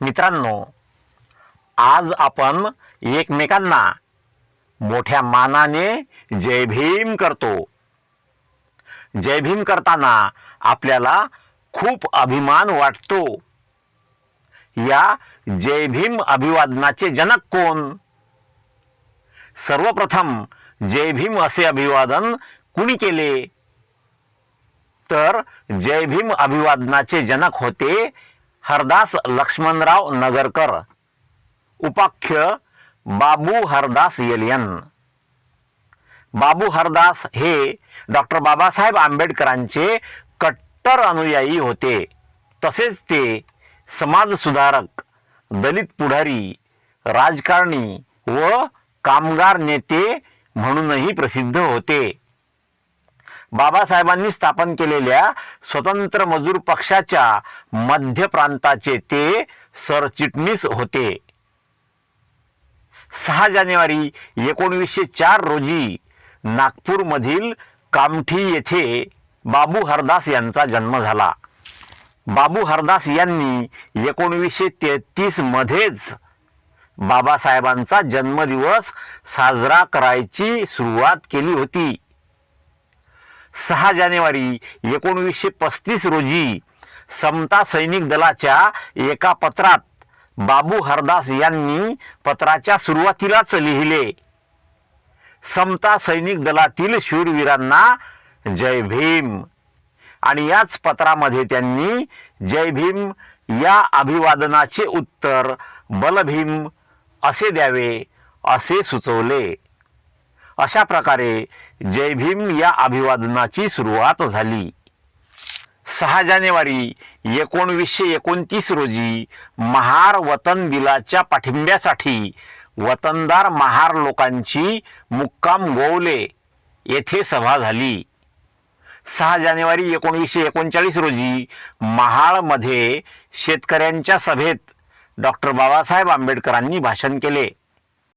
मित्रांनो आज आपण एकमेकांना मोठ्या मानाने जय भीम करतो. जय भीम करताना आपल्याला खूप अभिमान वाटतो. या जय भीम अभिवादनाचे जनक कोण? सर्वप्रथम जय भीम असे अभिवादन कुणी केले? तर जय भीम अभिवादनाचे जनक होते हरदास लक्ष्मणराव नगरकर. उपाख्य बाबू हरदास येलियन. बाबू हरदास हे डॉक्टर बाबासाहेब आंबेडकरांचे कट्टर अनुयायी होते. तसेच ते समाजसुधारक दलित पुढारी राजकारणी व कामगार नेते म्हणूनही प्रसिद्ध होते. बाबासाहेबांनी स्थापन केलेल्या स्वतंत्र मजूर पक्षाच्या मध्य प्रांताचे ते सरचिटणीस होते. सहा जानेवारी एकोणवीसशे चार रोजी नागपूरमधील कामठी येथे बाबू हरदास यांचा जन्म झाला. बाबू हरदास यांनी एकोणवीसशे तेहतीसमध्येच बाबासाहेबांचा जन्मदिवस साजरा करायची सुरुवात केली होती. सहा जानेवारी एकोणवीसशे पस्तीस रोजी समता सैनिक दलाच्या एका पत्रात बाबू हरदास यांनी पत्राच्या सुरुवातीलाच लिहिले समता सैनिक दलातील शूरवीरांना जय भीम. आणि याच पत्रामध्ये त्यांनी जय भीम या अभिवादनाचे उत्तर बलभीम असे द्यावे असे सुचवले. अशा प्रकारे जय भीम या अभिवादनाची सुरुवात झाली. सहा जानेवारी एकोणवीसशे एकोणतीस रोजी महार वतन बिलाच्या पाठिंब्यासाठी वतनदार महार लोकांची मुक्काम गोवले येथे सभा झाली. सहा जानेवारी एकोणीसशे एकोणचाळीस रोजी महाळमध्ये शेतकऱ्यांच्या सभेत डॉक्टर बाबासाहेब आंबेडकरांनी भाषण केले.